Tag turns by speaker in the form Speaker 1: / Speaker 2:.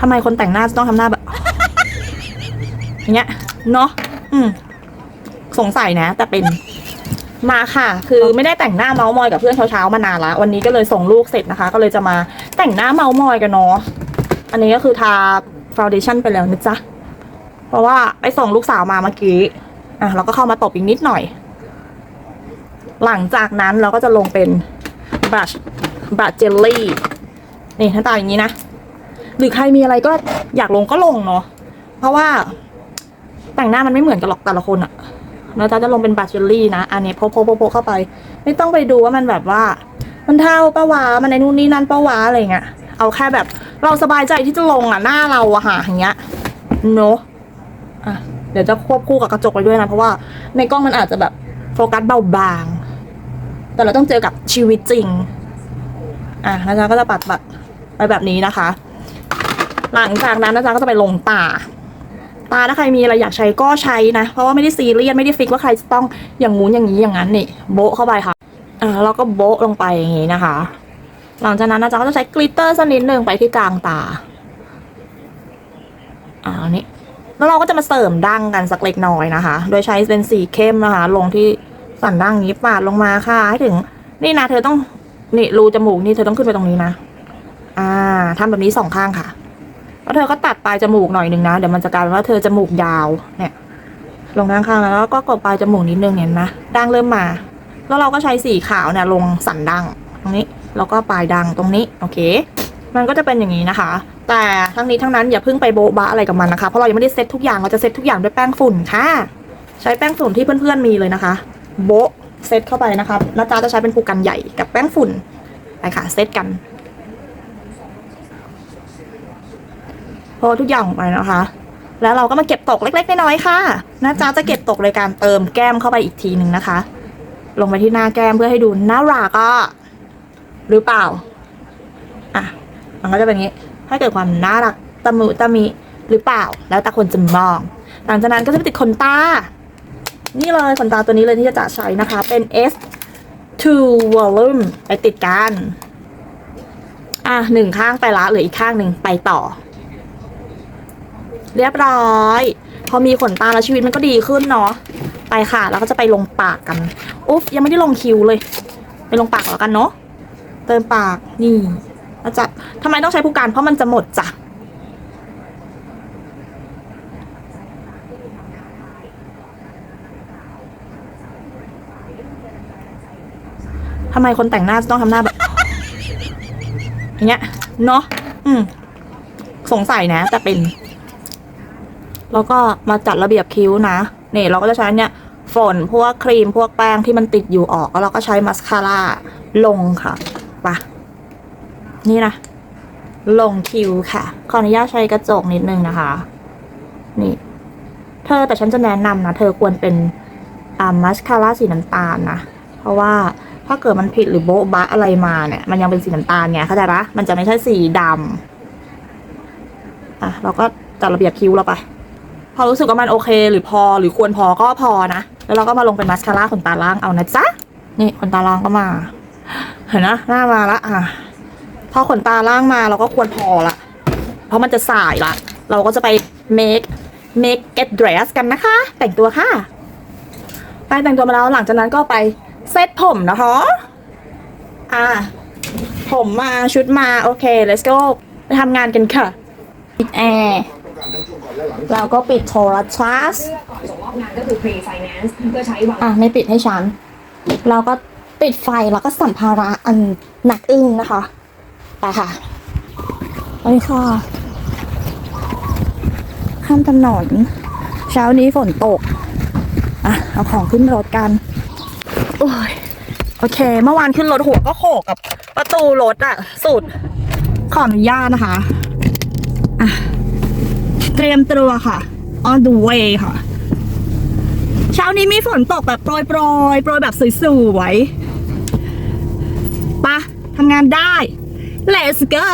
Speaker 1: ทำไมคนแต่งหน้าต้องทำหน้าแบบอย่างเงี้ยเนาะอืม สงสัยนะ แต่เป็นมาค่ะ คือไม่ได้แต่งหน้าเมาส์มอยกับเพื่อนเช้าๆมานานละวันนี้ก็เลยส่งลูกเสร็จนะคะ ก็เลยจะมาแต่งหน้าเมาส์มอยกันเนาะอันนี้ก็คือทาฟ u n เดชั่นไปแล้วนะจ๊ะเพราะว่าไปส่งลูกสาวมาเมื่อกี้อะเราก็เข้ามาตบอีกนิดหน่อย หลังจากนั้นเราก็จะลงเป็นบัชบัชเจลลี่นี่หน้าตาอย่างนี้นะ หรือใครมีอะไรก็อยากลงก็ลงเนาะเพราะว่าแต่งหน้ามันไม่เหมือนกันหรอกแต่ละคนอะเราจะจะลงเป็นบัชเจลลี่นะ อันนี้โพโพโพเข้าไป ไม่ต้องไปดูว่ามันแบบว่า มันเท่าปะวะมันในนู่นนี่นั่นปะวะอะไรเงี้ย เอาแค่แบบ เราสบายใจที่จะลงอะหน้าเราอะค่ะอย่างเงี้ยเนาะอะเดี๋ยวจะควบคู่กับกระจกไปด้วยนะ เพราะว่าในกล้องมันอาจจะแบบโฟกัสเบาบาง แต่เราต้องเจอกับชีวิตจริง อะนะจ๊ะก็จะปัดปัดไปแบบนี้นะคะ หลังจากนั้นนะจ๊ะก็จะไปลงตา ตาถ้าใครมีอะไรอยากใช้ก็ใช้นะ เพราะว่าไม่ได้ซีเรียสไม่ได้ฟิกว่าใครจะต้องอย่างงู้นอย่างนี้อย่างนั้นนี่โบะเข้าไปค่ะอ่าแล้วก็โบะลงไปอย่างนี้นะคะ หลังจากนั้นนะจ๊ะก็จะใช้กลิตเตอร์สักนิดหนึ่งไปที่กลางตาอ่านนี้แล้วเราก็จะมาเสริมดั้งกันสักเล็กน้อยนะคะ โดยใช้เป็นสีเข้มนะคะ ลงที่สันดั้งนี้ปาดลงมาค่ะให้ถึง นี่นะเธอต้องนี่รูจมูกนี่เธอต้องขึ้นไปตรงนี้นะ อ่าทำแบบนี้สองข้างค่ะ แล้วเธอก็ตัดปลายจมูกหน่อยนึงนะ เดี๋ยวมันจะกลายเป็นว่าเธอจมูกยาวเนี่ย ลงด้านข้างแล้วก็กดปลายจมูกนิดนึงเห็นไหมดังเริ่มมา แล้วเราก็ใช้สีขาวเนี่ยลงสันดังตรงนี้แล้วก็ปลายดังตรงนี้โอเค มันก็จะเป็นอย่างนี้นะคะ แต่ทั้งนี้ทั้งนั้นอย่าเพิ่งไปโบ๊ะบะอะไรกับมันนะคะเพราะเรายังไม่ได้เซ็ตทุกอย่างเราจะเซ็ตทุกอย่างด้วยแป้งฝุ่นค่ะ ใช้แป้งฝุ่นที่เพื่อนๆมีเลยนะคะ โบ๊ะเซ็ตเข้าไปนะคะนะจ๊ะจะใช้เป็นภูกันใหญ่กับแป้งฝุ่นไปค่ะเซ็ตกัน พอทุกอย่างออกไปนะคะ แล้วเราก็มาเก็บตกเล็ก ๆ น้อยๆค่ะนะจ๊ะจะเก็บตกโดยการเติมแก้มเข้าไปอีกทีหนึ่งนะคะ ลงไปที่หน้าแก้มเพื่อให้ดูน่ารักอะหรือเปล่าอะมันก็จะเป็นอย่างนี้ให้เกิดความน่ารักตะมุตะมิหรือเปล่า แล้วแต่คนจะมอง หลังจากนั้นก็จะไปติดขนตา นี่เลยขนตาตัวนี้เลยที่จะใช้นะคะ เป็น S2 volume ไปติดกัน อะหนึ่งข้างไปละเหลืออีกข้างหนึ่งไปต่อ เรียบร้อย พอมีขนตาแล้วชีวิตมันก็ดีขึ้นเนาะไปค่ะ แล้วก็จะไปลงปากกันอุ๊บยังไม่ได้ลงคิ้วเลย ไปลงปากแล้วกันเนาะเติมปากนี่แล้วจะทำไมต้องใช้ผู้การเพราะมันจะหมดจ้ะทำไมคนแต่งหน้าจะต้องทำหน้าแบบอย่างเงี้ยเนาะอืมสงสัยนะแต่เป็น แล้วก็มาจัดระเบียบคิ้วนะเนี่เราก็จะใช้เนี่ยฝนพวกครีมพวกแป้งที่มันติดอยู่ออกแล้วเราก็ใช้มัสคาร่าลงค่ะไปะนี่นะ ลงคิ้วค่ะ ขออนุญาตใช้กระจกนิดนึงนะคะ นี่ เธอแต่ฉันจะแนะนำนะ เธอควรเป็นอ่ามัสคาร่าสีน้ำตาลนะ เพราะว่าถ้าเกิดมันผิดหรือโบ๊ะบะอะไรมาเนี่ย มันยังเป็นสีน้ำตาลไงเข้าใจปะมันจะไม่ใช่สีดำอะเราก็จัดระเบียบคิ้วเราไป พอรู้สึกว่ามันโอเค หรือพอหรือควรพอก็พอนะ แล้วเราก็มาลงเป็นมัสคาร่าขนตาล่างเอานะจ๊ะ นี่ขนตาล่างก็มา เห็นนะหน้ามาละอะพอขนตาล่างมาเราก็ควรพอละ เพราะมันจะสายละ เราก็จะไป make make get dress กันนะคะ แต่งตัวค่ะ ไปแต่งตัวมาแล้วหลังจากนั้นก็ไปเซตผมนะคะอะผมมาชุดมาโอเค let's go ไปทำงานกันค่ะปิดแอร์ เราก็ปิดโทรทัศน์
Speaker 2: ก่อนส่งมอบงานก็คือ pre finance เพื่อใช้วาง
Speaker 1: อะไม่ปิดให้ฉัน เราก็ปิดไฟแล้วก็สัมภาระอันหนักอึ้งนะคะไปค่ะไปค่ะ ข้ามถนนเช้านี้ฝนตก อะ เอาของขึ้นรถกัน โอ้ย โอเค เมื่อวานขึ้นรถหัวก็โขกกับประตูรถอะสุด ขออนุญาตนะคะอะ เตรียมตัวค่ะ on the way ค่ะ เช้านี้มีฝนตกแบบโปรยโปรยโปรยแบบสวยๆปะทำงานได้ let's go